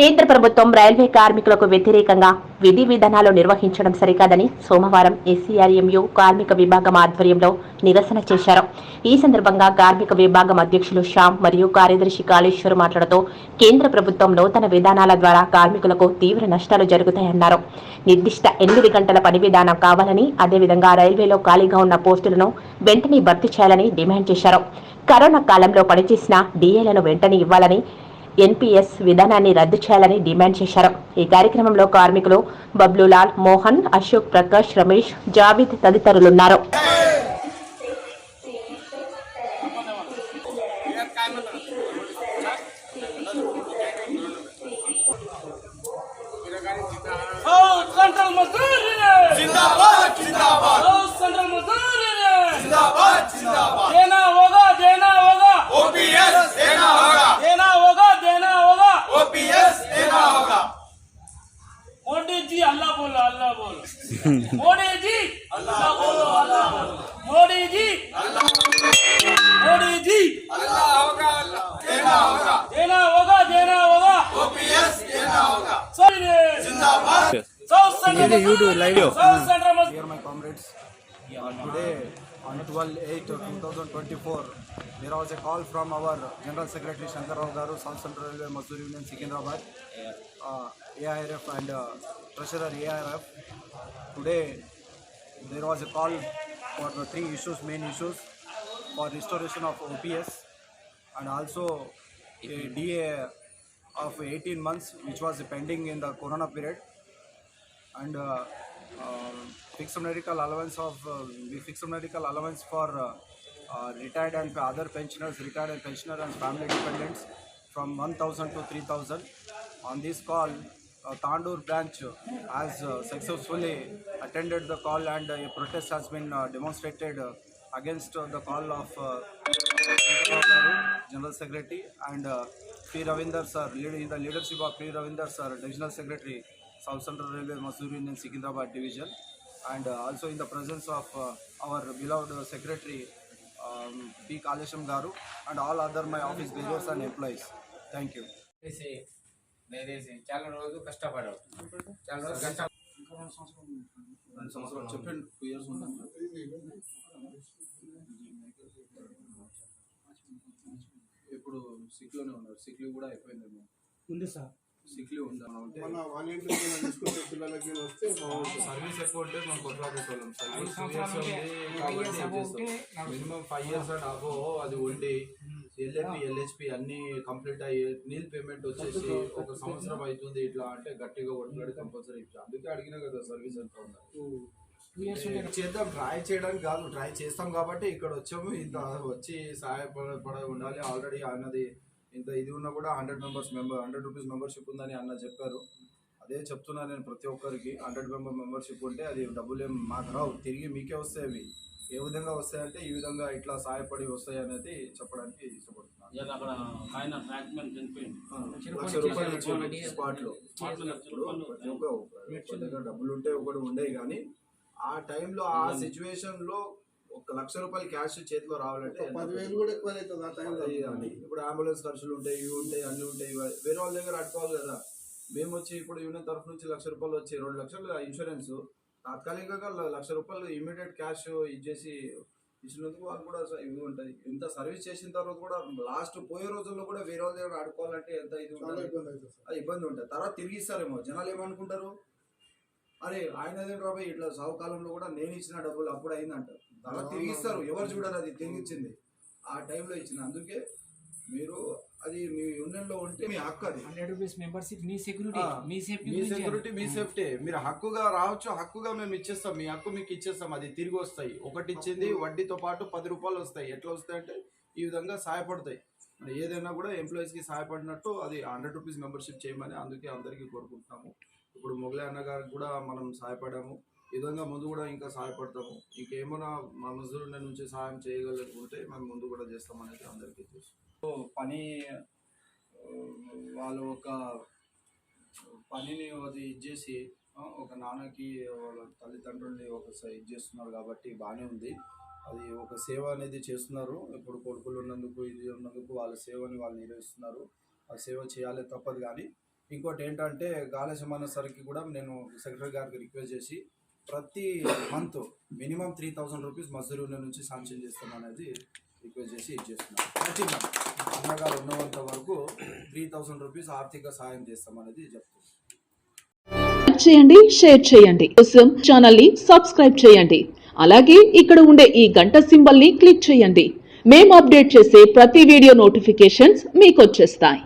కేంద్ర ప్రభుత్వం రైల్వే కార్మికులకు వ్యతిరేకంగా విధి విధానాలు నిర్వహించడం సరికాదని సోమవారం ఎస్సీఆర్ఎంయు కార్మిక విభాగం ఆధ్వర్యంలో నిరసన చేశారు. ఈ సందర్భంగా కార్మిక విభాగం అధ్యక్షులు శ్యామ్ మరియు కార్యదర్శి కాళేశ్వర్ మాట్లాడుతూ కేంద్ర ప్రభుత్వం నూతన విధానాల ద్వారా కార్మికులకు తీవ్ర నష్టాలు జరుగుతాయన్నారు. నిర్దిష్ట ఎనిమిది గంటల పని విధానం కావాలని అదేవిధంగా రైల్వేలో ఖాళీగా ఉన్న పోస్టులను వెంటనే భర్తీ చేయాలని డిమాండ్ చేశారు. కరోనా కాలంలో పనిచేసిన డీఏలను వెంటనే ఇవ్వాలని ఎన్పీఎస్ విధానాన్ని రద్దు చేయాలని డిమాండ్ చేశారు. ఈ కార్యక్రమంలో కార్మికులు బబ్లులాల్ మోహన్ అశోక్ ప్రకాష్ రమేష్ జావిద్ తదితరులున్నారు. मोदी जी अल्लाह बोलो अल्लाह बोलो मोदी जी मोदी जी अल्लाह होगा अल्लाह देना होगा देना होगा देना होगा ओपीएस देना होगा सही ने जिंदाबाद साउथ सेंट्रल मजदूरी साउथ सेंट्रल मजदूरी Dear my comrades, uh, today on 12-8-2024, there was a call from our General Secretary Shankar Rao Garu, South Central Railway Mazdoor Union, Secunderabad, uh, AIRF and uh, Treasurer AIRF. Today there was a call for the three issues, main issues, for restoration of OPS and also a DA of 18 months which was pending in the corona period. And uh, fixed medical allowance of uh, fixed medical allowance for uh, uh, retired and other pensioners, retired and pensioner and family dependents from 1,000 to 3,000. On this call, uh, Tandur branch has uh, successfully attended the call and a protest has been uh, demonstrated uh, against uh, the call of uh, General Secretary and uh, P. Ravinder sir, lead, the leadership of P. Ravinder sir, Divisional Secretary, South Central Railway Mazdoor Indian Secunderabad division and also in the presence of our beloved secretary P Kaleshwaram garu and all other my office business and employees thank you చాలా రోజు కష్టపడవు చాలా రోజు కష్టపడు two years ఉందండి. ఇప్పుడు సిక్లోనే ఉన్నారు సిక్లు కూడా అయిపోయింది ఉంది సార్. సిక్ లీవ్ ఉందా పిల్లలకి వస్తే సర్వీస్ ఎక్కువ ఉంటే మనం కొట్లాడుకోలేం సర్వీస్ ఉంది minimum five years and above అది ఉండి ఎల్ఎపి ఎల్హెచ్పి అన్ని కంప్లీట్ అయ్యి నీల్ పేమెంట్ వచ్చేసి ఒక సంవత్సరం అవుతుంది ఇట్లా అంటే గట్టిగా కొట్లాడి కంపల్సరీ ఇట్లా. అందుకే అడిగినా కదా సర్వీస్ ఎంత ఉండాలి చేద్దాం ట్రై చేయడానికి కాదు ట్రై చేస్తాం కాబట్టి ఇక్కడ వచ్చాము. ఇంత వచ్చి సహాయపడ ఉండాలి. ఆల్రెడీ అన్నది ఇంత ఇది ఉన్నా కూడా hundred members member hundred rupees membership ఉందని అన్న చెప్పారు. అదే చెప్తున్నా నేను ప్రతి ఒక్కరికి హండ్రెడ్ మెంబర్ మెంబర్షిప్ ఉంటే అది డబ్బులు ఏం మాకు రావు. తిరిగి మీకే వస్తాయి అవి. ఏ విధంగా వస్తాయంటే ఈ విధంగా ఇట్లా సహాయపడి వస్తాయి అనేది చెప్పడానికి ఇష్టపడుతున్నాను. డబ్బులు ఉంటే ఒకటి ఉండేవి కానీ ఆ టైంలో ఆ సిచ్యువేషన్లో ఒక లక్ష రూపాయలు క్యాష్ చేతిలో రావాలంటే పదివేలు కూడా ఎక్కువ అవుతుంది ఆ టైంలో అది. ఇప్పుడు అంబులెన్స్ ఖర్చులు ఉంటాయి ఇవి ఉంటాయి అన్ని ఉంటాయి. వేరే వాళ్ళ దగ్గర అట్టుకోవాలి కదా. మేము వచ్చి ఇప్పుడు యూనియన్ తరఫు నుంచి లక్ష రూపాయలు వచ్చి రెండు లక్షలు ఇన్సూరెన్స్ తాత్కాలికంగా లక్ష రూపాయలు ఇమీడియట్ క్యాష్ ఇచ్చేసి ఇచ్చినందుకు వాళ్ళు కూడా ఇది ఉంటుంది. ఇంత సర్వీస్ చేసిన తర్వాత కూడా లాస్ట్ పోయే రోజుల్లో కూడా వేరే వాళ్ళ దగ్గర ఆడుకోవాలంటే ఎంత ఇది ఉంటుంది? అది ఇబ్బంది ఉంటుంది. తర్వాత తిరిగి ఇస్తారేమో. జనాలు ఏమనుకుంటారు? అరే ఆయన దగ్గర రాబోయ్? ఇట్లా సాగు కాలంలో కూడా నేను ఇచ్చిన డబ్బులు అప్పుడు అయిందంట. తర్వాత తిరిగి ఇస్తారు ఎవరు చూడరు అది? తిరిగి ఇచ్చింది ఆ టైంలో ఇచ్చిన. అందుకే మీరు అది మీ యూనియన్లో ఉంటే మీ హక్కు అది. హండ్రెడ్ రూపీస్ మెంబర్షిప్ మీ సెక్యూరిటీ మీ సేఫ్టీ మీ సెక్యూరిటీ మీ సేఫ్టీ మీరు హక్కుగా రావచ్చు హక్కుగా మేము ఇచ్చేస్తాం. మీ హక్కు మీకు ఇచ్చేస్తాం. అది తిరిగి వస్తాయి. ఒకటి ఇచ్చింది వడ్డీతో పాటు పది రూపాయలు వస్తాయి. ఎట్లా వస్తాయి అంటే ఈ విధంగా సహాయపడతాయి. మరి ఏదైనా కూడా ఎంప్లాయీస్కి సహాయపడినట్టు అది హండ్రెడ్ రూపీస్ మెంబర్షిప్ చేయమని అందుకే అందరికీ కోరుకుంటున్నాము. ఇప్పుడు మొగలే అన్నగారికి కూడా మనం సహాయపడాము. ఈ విధంగా ముందు కూడా ఇంకా సహాయపడతాము. ఇంకేమైనా మా మజూరు నుంచి సహాయం చేయగలనుకుంటే మేము ముందు కూడా చేస్తామనేది అందరికీ తెలుసు. పని వాళ్ళు ఒక పనిని అది ఇచ్చేసి ఒక నాన్నకి వాళ్ళ తల్లిదండ్రుల్ని ఒక ఇది చేస్తున్నారు కాబట్టి బాగానే ఉంది. అది ఒక సేవ అనేది చేస్తున్నారు. ఇప్పుడు కొడుకులు ఉన్నందుకు ఇది ఉన్నందుకు వాళ్ళ సేవని వాళ్ళు నిర్వహిస్తున్నారు. ఆ సేవ చేయాలి తప్పదు కానీ ఇంకోటి ఏంటంటే గాలి సమాన సరికి కూడా నేను సెక్రటరీ గారికి రిక్వెస్ట్ చేసి ప్రతి month minimum three thousand rupees Mazdoor union నుంచి శాంక్షన్ చేస్తాం అనేది రిక్వెస్ట్ చేసి ఇది చేస్తున్నాను ప్రతి మంత్ అన్నగారు ఉన్నంత వరకు త్రీ థౌసండ్ రూపీస్ ఆర్థిక సహాయం చేస్తాం అనేది చెప్తున్నాను చేయండి షేర్ చేయండి. కోసం ఛానల్ని సబ్స్క్రైబ్ చేయండి. అలాగే ఇక్కడ ఉండే ఈ గంట సింబల్ని క్లిక్ చేయండి. మేము అప్డేట్ చేసే ప్రతి వీడియో నోటిఫికేషన్స్ మీకు వచ్చేస్తాయి.